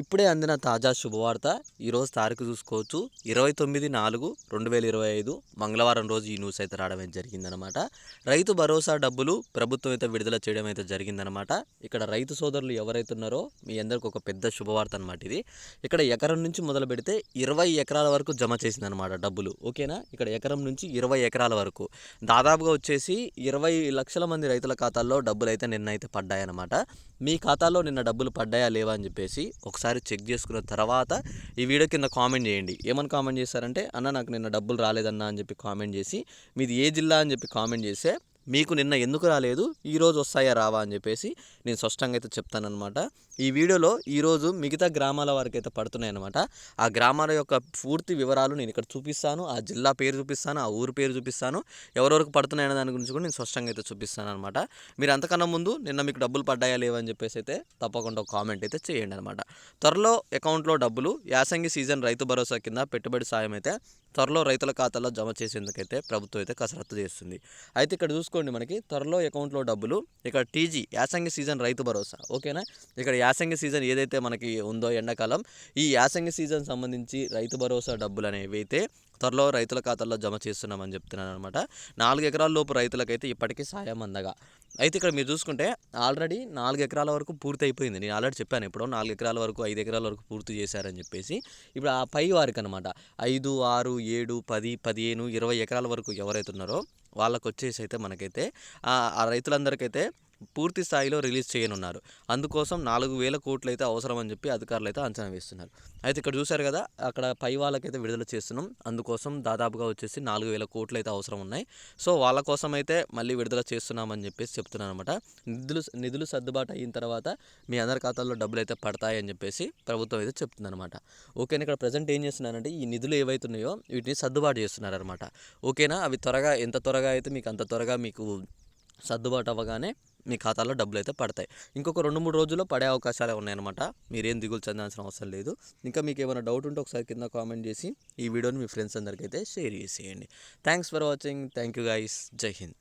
ఇప్పుడే అందిన తాజా శుభవార్త ఈరోజు తారీఖు చూసుకోవచ్చు. ఇరవై తొమ్మిది నాలుగు రెండు వేల ఇరవై ఐదు మంగళవారం రోజు ఈ న్యూస్ అయితే రావడం జరిగిందనమాట రైతు భరోసా డబ్బులు ప్రభుత్వం అయితే విడుదల చేయడం అయితే జరిగిందనమాట ఇక్కడ రైతు సోదరులు ఎవరైతే ఉన్నారో మీ అందరికి ఒక పెద్ద శుభవార్త అనమాట ఇది. ఇక్కడ ఎకరం నుంచి మొదలు పెడితే ఇరవై ఎకరాల వరకు జమ చేసిందనమాట డబ్బులు. ఓకేనా? ఇక్కడ ఎకరం నుంచి ఇరవై ఎకరాల వరకు. దాదాపుగా వచ్చేసి ఇరవై లక్షల మంది రైతుల ఖాతాల్లో డబ్బులు అయితే నిన్న అయితే పడ్డాయన్నమాట. మీ ఖాతాలో నిన్న డబ్బులు పడ్డాయా లేవా అని చెప్పేసి ఒకసారి చెక్ చేసుకున్న తర్వాత ఈ వీడియో కింద కామెంట్ చేయండి. ఏమని కామెంట్ చేశారంటే అన్న నాకు నిన్న డబ్బులు రాలేదన్నా అని చెప్పి కామెంట్ చేసి మీది ఏ జిల్లా అని చెప్పి కామెంట్ చేస్తే మీకు నిన్న ఎందుకు రాలేదు? ఈరోజు వస్తాయా రావా అని చెప్పేసి నేను స్పష్టంగా అయితే చెప్తానమాట ఈ వీడియోలో ఈరోజు మిగతా గ్రామాల వారికి అయితే పడుతున్నాయన్నమాట. ఆ గ్రామాల యొక్క పూర్తి వివరాలు నేను ఇక్కడ చూపిస్తాను. ఆ జిల్లా పేరు చూపిస్తాను. ఆ ఊరు పేరు చూపిస్తాను. ఎవరెవరికి పడుతున్నాయనే దాని గురించి కూడా నేను స్పష్టంగా అయితే చూపిస్తాను అనమాట మీరు అంతకన్నా ముందు నిన్న మీకు డబ్బులు పడ్డాయా లేవని చెప్పేసి అయితే తప్పకుండా ఒక కామెంట్ అయితే చేయండి అనమాట త్వరలో అకౌంట్లో డబ్బులు యాసంగి సీజన్ రైతు భరోసా కింద పెట్టుబడి సాయం అయితే త్వరలో రైతుల ఖాతాలో జమ చేసేందుకైతే ప్రభుత్వం అయితే కసరత్తు చేస్తుంది. అయితే ఇక్కడ చూసుకోండి మనకి త్వరలో అకౌంట్లో డబ్బులు ఇక్కడ టీజీ యాసంగి సీజన్ రైతు భరోసా ఓకేనా? ఇక్కడ యాసంగి సీజన్ ఏదైతే మనకి ఉందో ఎండాకాలం ఈ యాసంగి సీజన్ సంబంధించి రైతు భరోసా డబ్బులు అనేవి అయితే త్వరలో రైతుల ఖాతాల్లో జమ చేస్తున్నామని చెప్తున్నాను అనమాట నాలుగు ఎకరాల లోపు రైతులకైతే ఇప్పటికీ సాయం అందగా. అయితే ఇక్కడ మీరు చూసుకుంటే ఆల్రెడీ నాలుగు ఎకరాల వరకు పూర్తి అయిపోయింది నేను ఆల్రెడీ చెప్పాను ఇప్పుడు నాలుగు ఎకరాల వరకు ఐదు ఎకరాల వరకు పూర్తి చేశారని చెప్పేసి. ఇప్పుడు ఆ పై వారికి అనమాట ఐదు ఆరు ఏడు పది పదిహేను ఇరవై ఎకరాల వరకు ఎవరైతే ఉన్నారో వాళ్ళకు వచ్చేసి అయితే మనకైతే ఆ రైతులందరికైతే పూర్తి స్థాయిలో రిలీజ్ చేయనున్నారు. అందుకోసం నాలుగు వేల కోట్లు అయితే అవసరం అని చెప్పి అధికారులు అయితే అంచనా వేస్తున్నారు. అయితే ఇక్కడ చూశారు కదా అక్కడ పై వాళ్ళకైతే విడుదల చేస్తున్నాం. అందుకోసం దాదాపుగా వచ్చేసి నాలుగు వేల కోట్లు అయితే అవసరం ఉన్నాయి. సో వాళ్ళ కోసం అయితే మళ్ళీ విడుదల చేస్తున్నామని చెప్పేసి చెప్తున్నాను అనమాట నిధులు నిధులు సర్దుబాటు అయిన తర్వాత మీ అందరి ఖాతాల్లో డబ్బులు అయితే పడతాయి అని చెప్పేసి ప్రభుత్వం అయితే చెప్తుందనమాట ఓకేనా ఇక్కడ ప్రజెంట్ ఏం చేస్తున్నారంటే ఈ నిధులు ఏవైతున్నాయో వీటిని సర్దుబాటు చేస్తున్నారనమాట ఓకేనా అవి త్వరగా ఎంత త్వరగా అయితే మీకు అంత త్వరగా మీకు సర్దుబాటు అవ్వగానే మీ ఖాతాలో డబ్బులు అయితే పడతాయి. ఇంకొక రెండు మూడు రోజుల్లో పడే అవకాశాలు ఉన్నాయన్నమాట. మీరేం దిగులు చెందాల్సిన అవసరం లేదు. ఇంకా మీకు ఏమైనా డౌట్ ఉంటే ఒకసారి కింద కామెంట్ చేసి ఈ వీడియోని మీ ఫ్రెండ్స్ అందరికైతే షేర్ చేసేయండి. Thanks for watching. Thank you guys Jai Hind.